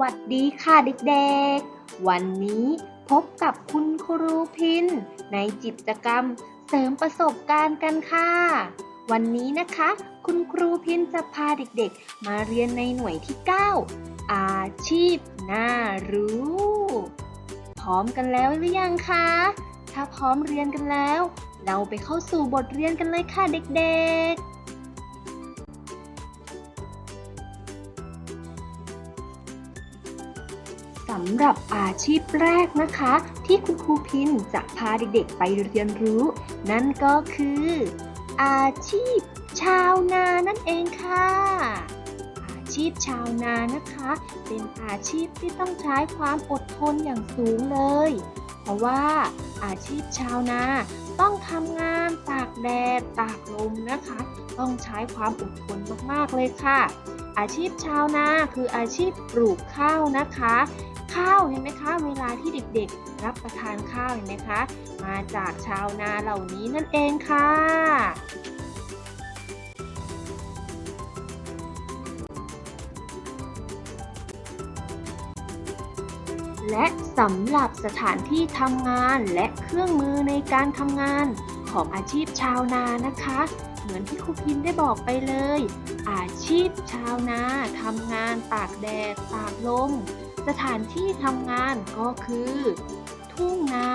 วัสดีค่ะเด็กๆ วันนี้พบกับคุณครูพิน ในกิจกรรมเสริมประสบการณ์กันค่ะ วันนี้นะคะ คุณครูพินจะพาเด็กๆ มาเรียนในหน่วยที่ 9 อาชีพน่ารู้ พร้อมกันแล้วหรือยังคะ ถ้าพร้อมเรียนกันแล้ว เราไปเข้าสู่บทเรียนกันเลยค่ะเด็กๆำหรับอาชีพแรกนะคะ ที่คุณครูพินจะพาเด็กๆไปเรียนรู้ นั่นก็คือ อาชีพ ชาวนานั่นเองค่ะ อาชีพชาวนานะคะ เป็นอาชีพที่ต้องใช้ความอดทนอย่างสูงเลย เพราะว่าอาชีพชาวนาต้องทำงานตากแดดตากลมนะคะ ต้องใช้ความอดทนมากๆเลยค่ะอาชีพชาวนาคืออาชีพปลูกข้าวนะคะ ข้าวเห็นไหมคะเวลาที่เด็กๆ รับประทานข้าวเห็นไหมคะ มาจากชาวนาเหล่านี้นั่นเองค่ะ และสำหรับสถานที่ทำงานและเครื่องมือในการทำงานของอาชีพชาวนานะคะ เหมือนที่ครูพินได้บอกไปเลย อาชีพชาวนาทำงานตากแดดตากลม สถานที่ทำงานก็คือ ทุ่งนา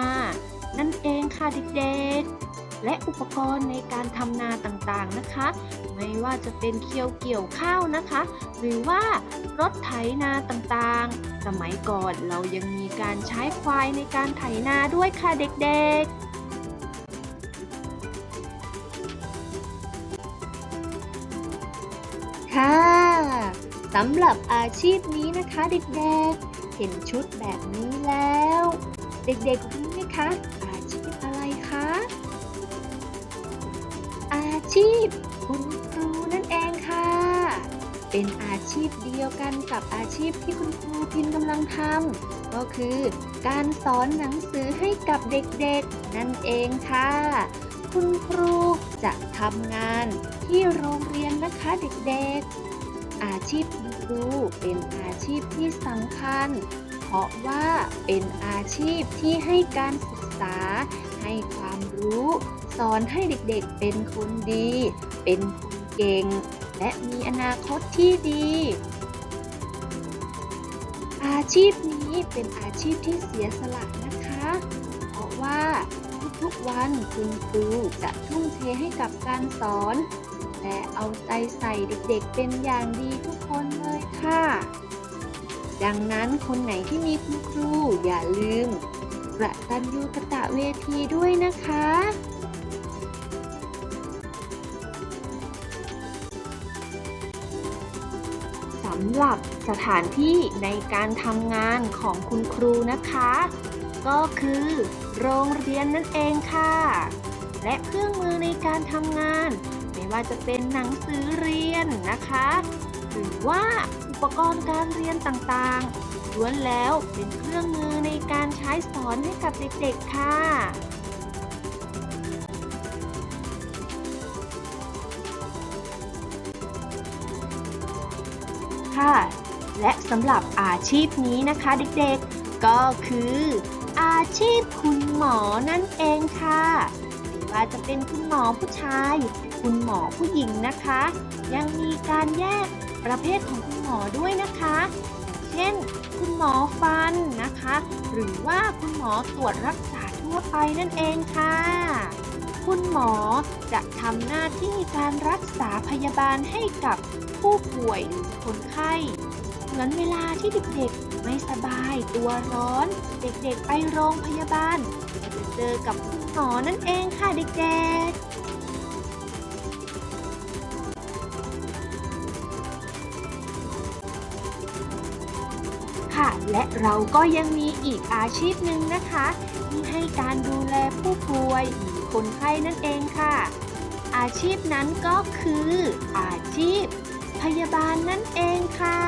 นั่นเองค่ะเด็กๆ และอุปกรณ์ในการทำนาต่างๆนะคะ ไม่ว่าจะเป็นเคียวเกี่ยวข้าวนะคะ หรือว่ารถไถนาต่างๆ สมัยก่อนเรายังมีการใช้ควายในการไถนาด้วยค่ะเด็กๆค่ะ สำหรับอาชีพนี้นะคะเด็กๆ เห็นชุดแบบนี้แล้ว เด็กๆรู้ไหมคะ อาชีพอะไรคะ อาชีพคุณครูนั่นเองค่ะ เป็นอาชีพเดียวกันกับอาชีพที่คุณครูพินกำลังทำก็คือการสอนหนังสือให้กับเด็กๆ นั่นเองค่ะ คุณครูจะทำงานที่โรงเรียนนะคะเด็กๆ อาชีพคุณครูเป็นอาชีพที่สำคัญ เพราะว่าเป็นอาชีพที่ให้การศึกษา ให้ความรู้ สอนให้เด็กๆเป็นคนดี เป็นคนเก่ง และมีอนาคตที่ดี อาชีพนี้เป็นอาชีพที่เสียสละนะคะ เพราะว่าทุกๆวันคุณครูจะทุ่มเทให้กับการสอน และเอาใจใส่เด็กๆเป็นอย่างดีทุกคนเลยค่ะ ดังนั้นคนไหนที่มีคุณครูอย่าลืมกระตันยูกะตะเวทีด้วยนะคะสำหรับสถานที่ในการทำงานของคุณครูนะคะ ก็คือโรงเรียนนั่นเองค่ะ และเครื่องมือในการทำงาน ว่าจะเป็นหนังสือเรียนนะคะ หรือว่าอุปกรณ์การเรียนต่างๆล้วนแล้วเป็นเครื่องมือในการใช้สอนให้กับเด็กๆ ค่ะค่ะ และสำหรับอาชีพนี้นะคะเด็กๆ ก็คือ อาชีพคุณหมอนั่นเองค่ะ ว่าจะเป็นคุณหมอผู้ชาย คุณหมอผู้หญิงนะคะ ยังมีการแยกประเภทของคุณหมอด้วยนะคะ เช่น คุณหมอฟันนะคะ หรือว่าคุณหมอตรวจรักษาทั่วไปนั่นเองค่ะ คุณหมอจะทำหน้าที่การรักษาพยาบาลให้กับผู้ป่วยหรือคนไข้ เหมือนเวลาที่เด็กๆ ไม่สบายตัวร้อน เด็กๆไปโรงพยาบาลจะเจอกับคุณหมอนั่นเองค่ะเด็กๆค่ะและเราก็ยังมีอีกอาชีพหนึ่งนะคะ ที่ให้การดูแลผู้ป่วยหรือคนไข้นั่นเองค่ะ อาชีพนั้นก็คือ อาชีพ พยาบาลนั่นเองค่ะ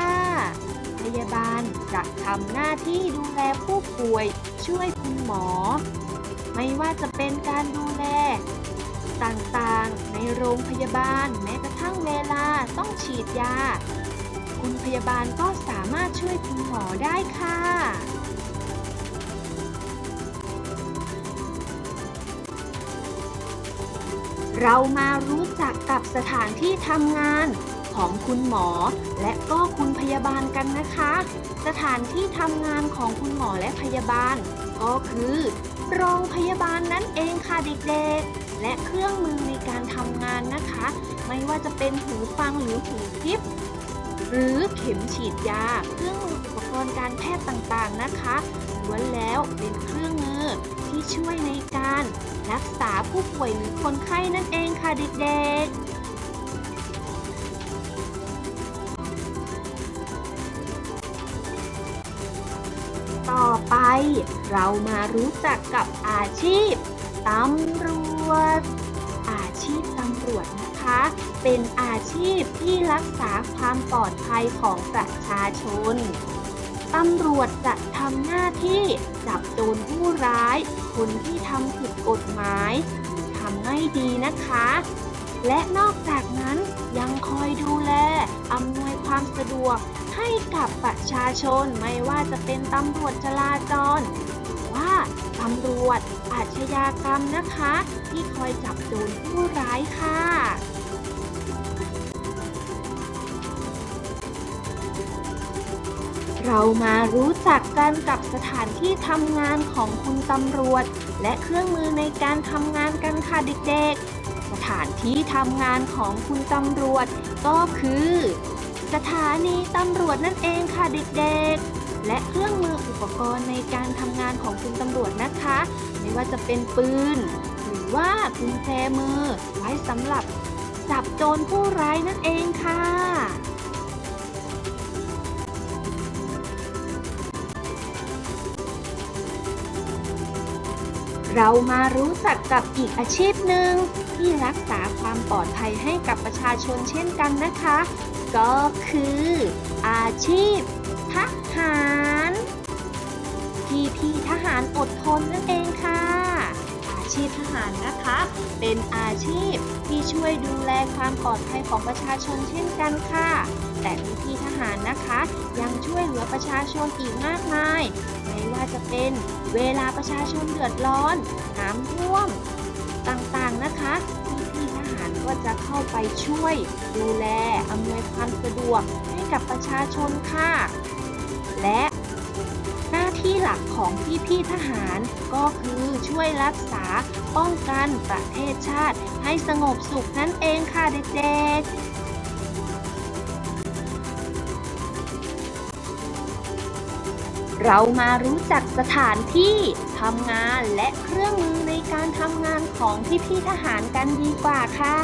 ยาบาลจะทำหน้าที่ดูแลผู้ป่วยช่วยคุณหมอ ไม่ว่าจะเป็นการดูแล ต่างๆ ในโรงพยาบาลแม้กระทั่งเวลาต้องฉีดยา คุณพยาบาลก็สามารถช่วยคุณหมอได้ค่ะเรามารู้จักกับสถานที่ทำงาน ของคุณหมอ และก็คุณพยาบาลกันนะคะ สถานที่ทำงานของคุณหมอและพยาบาล ก็คือโรงพยาบาลนั่นเองค่ะเด็กๆ และเครื่องมือในการทำงานนะคะ ไม่ว่าจะเป็นหูฟังหรือหูทิพหรือเข็มฉีดยา เครื่องมืออุปกรณ์การแพทย์ต่างๆนะคะล้วนแล้วเป็นเครื่องมือที่ช่วยในการรักษาผู้ป่วยหรือคนไข้นั่นเองค่ะเด็กๆ ไป เรามารู้จักกับอาชีพตำรวจ อาชีพตำรวจนะคะ เป็นอาชีพที่รักษาความปลอดภัยของประชาชนตำรวจจะทำหน้าที่จับโจรผู้ร้าย คนที่ทำผิดกฎหมายทำไม่ดีนะคะ และนอกจากนั้นยังคอยดูแล อำนวยความสะดวกให้กับประชาชนไม่ว่าจะเป็นตำรวจจราจรหรือว่าตำรวจอาชญากรรมนะคะ ที่คอยจับโจรผู้ร้ายค่ะเรามารู้จักกันกับสถานที่ทำงานของคุณตำรวจ และเครื่องมือในการทำงานกันค่ะเด็กๆานที่ทำงานของคุณตำรวจ ก็คือ สถานีตำรวจนั่นเองค่ะเด็กๆ และเครื่องมืออุปกรณ์ในการทำงานของคุณตำรวจนะคะ ไม่ว่าจะเป็นปืน หรือว่ากุญแจมือ ไว้สำหรับจับโจรผู้ร้ายนั่นเองค่ะเรามารู้จักกับอีกอาชีพหนึ่ง ที่รักษาความปลอดภัยให้กับประชาชนเช่นกันนะคะ ก็คือ อาชีพทหารพี่พี่ทหารอดทนนั่นเองค่ะ อาชีพทหารนะคะ เป็นอาชีพที่ช่วยดูแลความปลอดภัยของประชาชนเช่นกันค่ะ แต่พี่พี่ทหารนะคะ ยังช่วยเหลือประชาชนอีกมากมายไม่ว่าจะเป็นเวลาประชาชนเดือดร้อนน้ำท่วมต่างๆ นะคะพี่พี่ทหารก็จะเข้าไปช่วยดูแลอำนวยความสะดวกให้กับประชาชนค่ะ และหน้าที่หลักของพี่พี่ทหารก็คือช่วยรักษาป้องกันประเทศชาติให้สงบสุขนั่นเองค่ะเด็กๆ เรามารู้จักสถานที่ทำงานและเครื่องมือในการทำงานของพี่ๆทหารกันดีกว่าค่ะ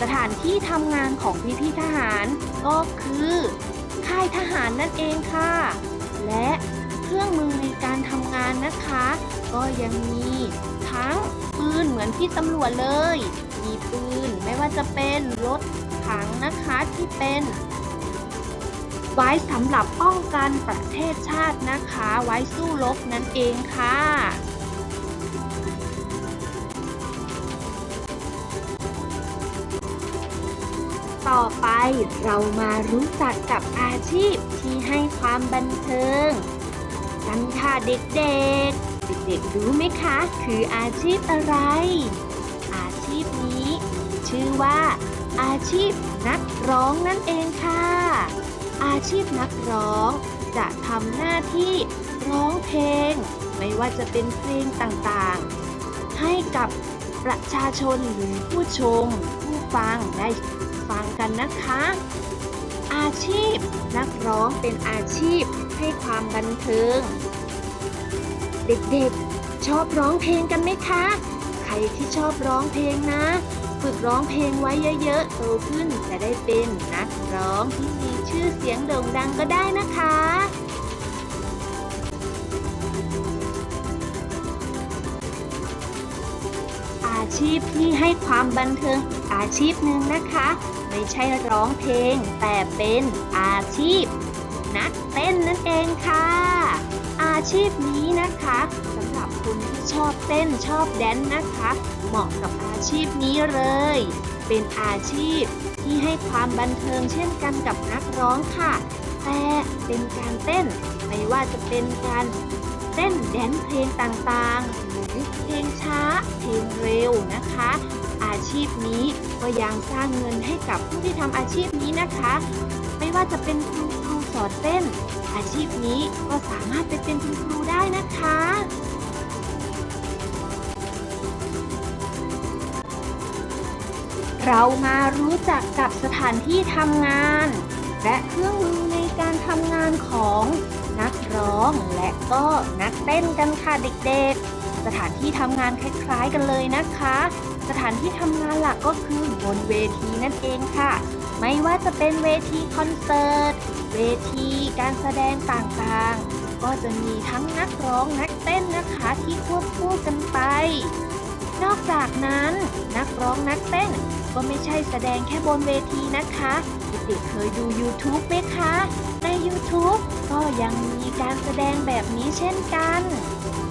สถานที่ทำงานของพี่ๆทหารก็คือค่ายทหารนั่นเองค่ะ และเครื่องมือในการทำงานนะคะ ก็ยังมีทั้งปืนเหมือนพี่ตำรวจเลย มีปืนไม่ว่าจะเป็นรถถังนะคะที่เป็น ไว้สำหรับป้องกันประเทศชาตินะคะ ไว้สู้รบนั่นเองค่ะต่อไปเรามารู้จักกับอาชีพที่ให้ความบันเทิง กันค่ะเด็กๆ เด็กๆรู้ไหมคะ คืออาชีพอะไร อาชีพนี้ ชื่อว่า อาชีพนักร้องนั่นเองค่ะ อาชีพนักร้อง จะทำหน้าที่ร้องเพลง ไม่ว่าจะเป็นเพลงต่างๆ ให้กับประชาชนหรือผู้ชม ผู้ฟังได้ฟังกันนะคะ อาชีพนักร้องเป็นอาชีพให้ความบันเทิง เด็กๆ ชอบร้องเพลงกันไหมคะ ใครที่ชอบร้องเพลงนะ ฝึกร้องเพลงไว้เยอะๆโตขึ้นจะได้เป็นนักร้องที่มี ชื่อเสียงโด่งดังก็ได้นะคะ อาชีพที่ให้ความบันเทิงอาชีพหนึ่งนะคะ ไม่ใช่ร้องเพลง แต่เป็นอาชีพ นักเต้นนั่นเองค่ะ อาชีพนี้นะคะสำหรับคนที่ชอบเต้นชอบแดนนะคะ เหมาะกับอาชีพนี้เลย เป็นอาชีพ ที่ให้ความบันเทิงเช่นกันกับนักร้องค่ะ แต่เป็นการเต้น ไม่ว่าจะเป็นการเต้นแดนเพลงต่างๆ หรือเพลงช้า เพลงเร็วนะคะ อาชีพนี้ก็ยังสร้างเงินให้กับผู้ที่ทำอาชีพนี้นะคะ ไม่ว่าจะเป็นคุณครูสอนเต้น อาชีพนี้ก็สามารถไปเป็นคุณครูได้นะคะ เรามารู้จักกับสถานที่ทำงาน และเครื่องมือในการทำงานของนักร้องและก็นักเต้นกันค่ะเด็กๆ สถานที่ทำงานคล้ายๆกันเลยนะคะ สถานที่ทำงานหลักก็คือบนเวทีนั่นเองค่ะ ไม่ว่าจะเป็นเวทีคอนเสิร์ต เวทีการแสดงต่างๆ ก็จะมีทั้งนักร้องนักเต้นนะคะที่ควบคู่กันไป นอกจากนั้น นักร้องนักเต้น ก็ไม่ใช่แสดงแค่บนเวทีนะคะเด็กๆเคยดู YouTube ไหมคะ ใน YouTube ก็ยังมีการแสดงแบบนี้เช่นกัน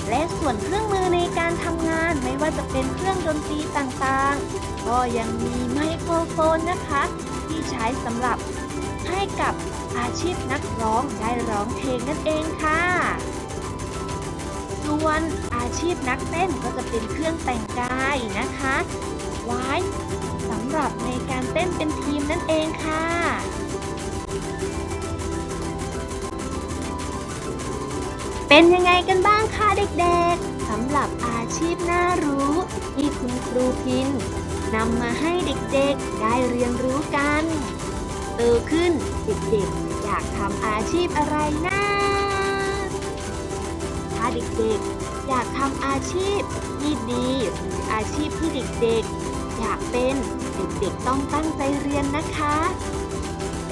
และส่วนเครื่องมือในการทำงานไม่ว่าจะเป็นเครื่องดนตรีต่างๆ ก็ยังมีไมโครโฟนนะคะ ที่ใช้สำหรับให้กับอาชีพนักร้องได้ร้องเพลงนั่นเองค่ะ ส่วนอาชีพนักเต้นก็จะเป็นเครื่องแต่งกายนะคะ ไว้สำหรับในการเต้นเป็นทีมนั่นเองค่ะเป็นยังไงกันบ้างคะเด็กๆสำหรับอาชีพน่ารู้ที่คุณครูพินนำมาให้เด็กๆได้เรียนรู้กันโตขึ้นเด็กๆอยากทำอาชีพอะไรนะ ด็กๆ อยากทำอาชีพที่ดีหรืออาชีพที่เด็กๆ อยากเป็นเด็กๆต้องตั้งใจเรียนนะคะ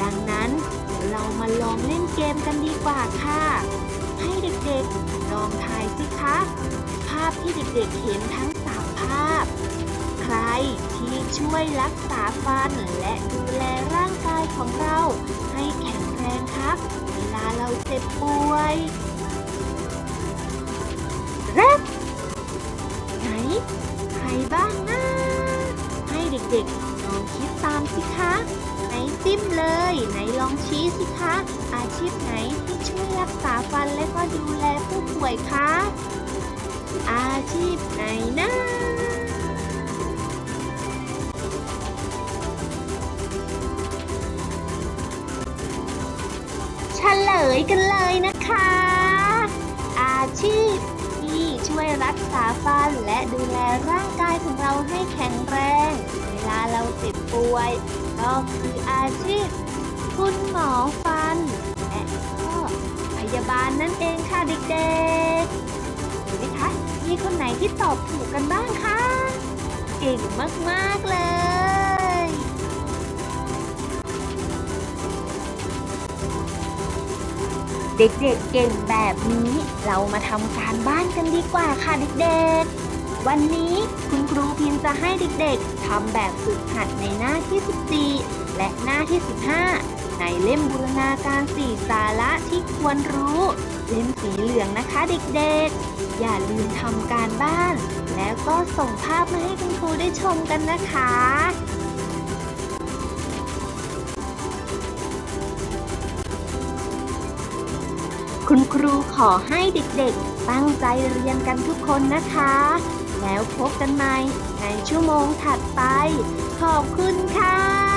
ดังนั้นเดี๋ยวเรามาลองเล่นเกมกันดีกว่าค่ะ ให้เด็กๆลองทายสิคะ ภาพที่เด็กๆเห็นทั้งสามภาพ ใครที่ช่วยรักษาฟันและดูแลร่างกายของเรา ให้แข็งแรงครับ เวลาเราเจ็บป่วย แรกไหน ใครบ้างนะ ให้เด็กๆลองคิดตามสิคะ ไหนจิ้มเลย ไหนลองชี้สิคะ อาชีพไหนที่ช่วยรักษาฟันและก็ดูแลผู้ป่วยคะ อาชีพไหนนะเฉลยกันเลยนะคะ รักษาฟันและดูแลร่างกายของเราให้แข็งแรง เวลาเราเจ็บป่วย ก็คืออาชีพ คุณหมอฟัน และก็พยาบาลนั่นเองค่ะเด็กๆเห็นไหมคะมีคนไหนที่ตอบถูกกันบ้างคะ เก่งมากๆเลย เด็กๆเก่งแบบนี้เรามาทำการบ้านกันดีกว่าค่ะเด็กๆ วันนี้คุณครูพิมจะให้เด็กๆทำแบบฝึกหัดในหน้าที่ 14 และหน้าที่ 15 ในเล่มบูรณาการสี่สาระที่ควรรู้ เล่มสีเหลืองนะคะเด็กๆ อย่าลืมทำการบ้าน แล้วก็ส่งภาพมาให้คุณครูได้ชมกันนะคะ คุณครูขอให้เด็กๆ ตั้งใจเรียนกันทุกคนนะคะ แล้วพบกันใหม่ในชั่วโมงถัดไป ขอบคุณค่ะ